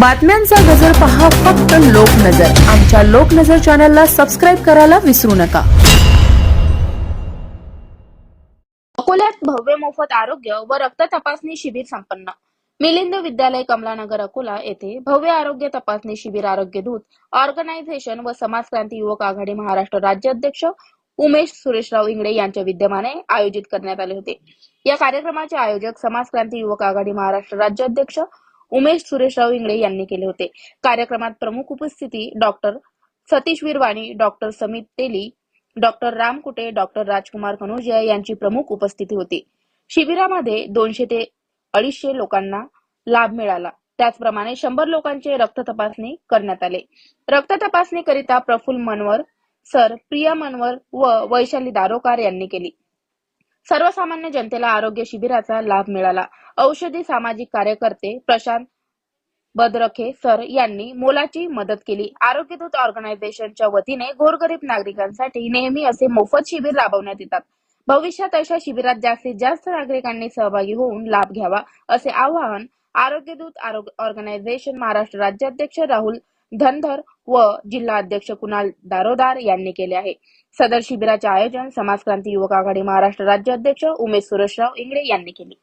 बातम्यांचा गजर पहा फक्त लोकनजर. आमच्या लोकनजर चॅनलला सबस्क्राईब करायला विसरू नका. अकोल्यात भव्य मोफत आरोग्य व रक्त तपासणी शिबिर संपन्न. मिलिंद विद्यालय कमलानगर अकोला येथे भव्य आरोग्य तपासणी शिबिर आरोग्य दूत ऑर्गनायझेशन व समाज क्रांती युवक आघाडी महाराष्ट्र राज्य अध्यक्ष उमेश सुरेशराव इंगडे यांच्या विद्यमाने आयोजित करण्यात आले होते. या कार्यक्रमाचे आयोजक समाज क्रांती युवक आघाडी महाराष्ट्र राज्य अध्यक्ष उमेश सुरेशराव इंगळे यांनी केले होते. कार्यक्रमात प्रमुख उपस्थिती doctor Satish Virwani doctor Samit Teli doctor Ram Kute doctor Rajkumar Kanujiya यांची प्रमुख उपस्थिती होती. शिबिरामध्ये दोनशे ते अडीचशे लोकांना लाभ मिळाला. त्याचप्रमाणे शंभर लोकांचे रक्त तपासणी करण्यात आले. रक्त तपासणी करिता प्रफुल्ल मनवर सर प्रिया मनवर व वैशाली दारोकार यांनी केली. सर्वसामान्य जनतेला आरोग्य शिबिराचा लाभ मिळाला. औषधी सामाजिक कार्यकर्ते प्रशांत बदरखे सर यांनी मोलाची मदत केली. आरोग्यदूत ऑर्गनायझेशनच्या वतीने गोरगरीब नागरिकांसाठी नेहमी असे मोफत शिबिर राबवण्यात येतात. भविष्यात अशा शिबिरात जास्तीत जास्त नागरिकांनी सहभागी होऊन लाभ घ्यावा असे आवाहन आरोग्यदूत आरोग्य ऑर्गनायझेशन महाराष्ट्र राज्याध्यक्ष राहुल धनधर व जिल्हा अध्यक्ष कुणाल दारोदार यांनी केले आहे. सदर शिबिराचे आयोजन समाजक्रांती युवक आघाडी महाराष्ट्र राज्य अध्यक्ष उमेश सुरेशराव इंगळे यांनी केले.